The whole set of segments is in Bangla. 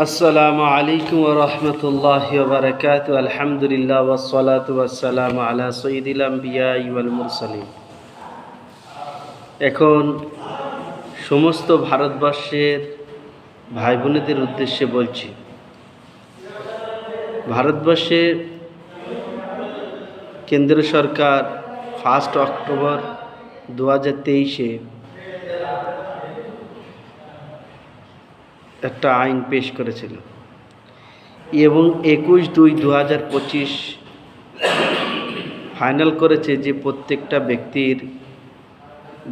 আসসালামু আলাইকুম রহমতুল্লাহ বারকাত আলহামদুলিল্লাহ ওসলাত ওয়াসালাম আলা সঈদুল আম্বিয়া ওয়াল মুরসালিম এখন সমস্ত ভারতবর্ষের ভাই বোনেদের উদ্দেশ্যে বলছি ভারতবর্ষের কেন্দ্র সরকার ফার্স্ট অক্টোবর দু হাজার তেইশে একটা আইন পেশ করেছিল। এবং একুশ দুই দু হাজার পঁচিশ ফাইনাল করেছে যে প্রত্যেকটা ব্যক্তির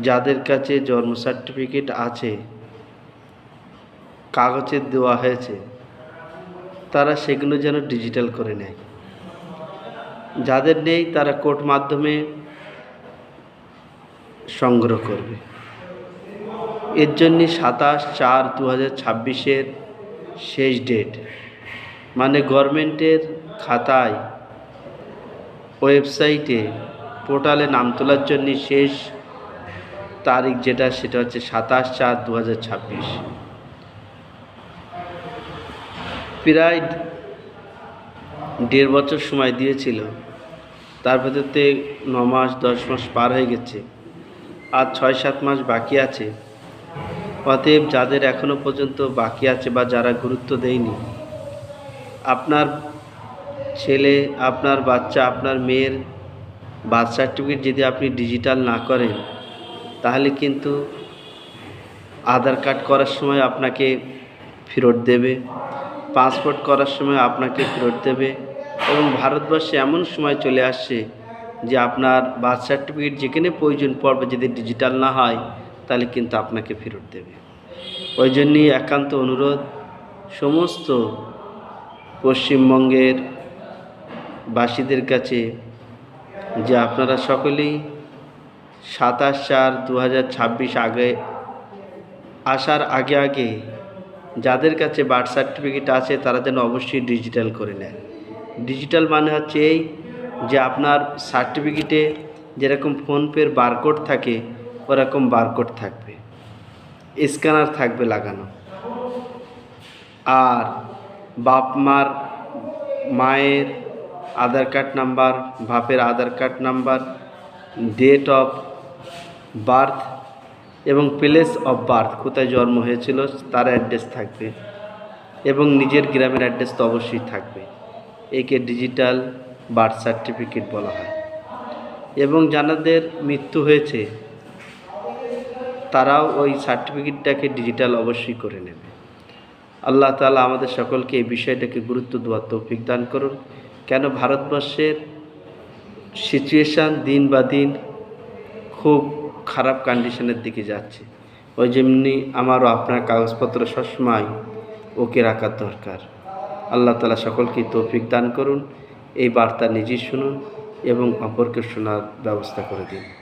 যাদের কাছে জন্ম সার্টিফিকেট আছে, কাগজে দেওয়া হয়েছে, তারা সেগুলো যেন ডিজিটাল করে নেয়। যাদের নেই তারা কোর্ট মাধ্যমে সংগ্রহ করবে। এর জন্যে সাতাশ চার দু হাজার ছাব্বিশের শেষ ডেট মানে গভর্নমেন্টের খাতায় ওয়েবসাইটে, পোর্টালে নাম তোলার জন্য শেষ তারিখ যেটা, সেটা হচ্ছে সাতাশ চার দু হাজার ছাব্বিশ। প্রায় দেড় বছর সময় দিয়েছিল। তার ভেতরতে ন মাস, দশ মাস পার হয়ে গেছে। আর ছয় সাত মাস বাকি আছে। অতএব যাদের এখনও পর্যন্ত বাকি আছে বা যারা গুরুত্ব দেয়নি, আপনার ছেলে, আপনার বাচ্চা, আপনার মেয়ের বার্থ সার্টিফিকেট যদি আপনি ডিজিটাল না করেন, তাহলে কিন্তু আধার কার্ড করার সময় আপনাকে ফেরত দেবে, পাসপোর্ট করার সময় আপনাকে ফেরত দেবে এবং ভারতবর্ষে এমন সময় চলে আসছে যে আপনার বার্থ সার্টিফিকেট যেখানে প্রয়োজন পড়বে যদি ডিজিটাল না হয় তাহলে কিন্তু আপনাকে ফেরত দেবে। ওই জন্যই একান্ত অনুরোধ, সমস্ত পশ্চিমবঙ্গের বাসীদের কাছে যে আপনারা সকলেই সাতাশ চার দু আগে আসার আগে আগে যাদের কাছে বার্থ সার্টিফিকেট আছে তারা যেন অবশ্যই ডিজিটাল করে নেয়। ডিজিটাল মানে হচ্ছে এই যে আপনার সার্টিফিকেটে যেরকম ফোনপের বারকোড থাকে ওরকম বারকোড থাকবে। স্ক্যানার থাকবে লাগানো। আর বাপ মার, মায়ের আধার কার্ড নাম্বার, বাপের Aadhaar card number, date of birth এবং প্লেস অফ বার্থ, কোথায় জন্ম হয়েছিল তার অ্যাড্রেস থাকবে। এবং নিজের গ্রামের অ্যাড্রেস তো অবশ্যই থাকবে। একে ডিজিটাল বার্থ সার্টিফিকেট বলা হয়। এবং যাদের মৃত্যু হয়েছে তারাও ওই সার্টিফিকেটটাকে ডিজিটাল অবশ্যই করে নেবে। আল্লাহ তালা আমাদের সকলকে এই বিষয়টাকে গুরুত্ব দেওয়ার তৌফিক দান করুন। কেন ভারতবর্ষের সিচুয়েশান দিন বা দিন খুব খারাপ কন্ডিশনের দিকে যাচ্ছে। ওই যেমনি আমারও আপনার কাগজপত্র সবসময় ওকে রাখার দরকার। আল্লাহ তালা সকলকে তৌফিক দান করুন। এই বার্তা নিজেই শুনুন এবং অপরকে শোনার ব্যবস্থা করে দিন।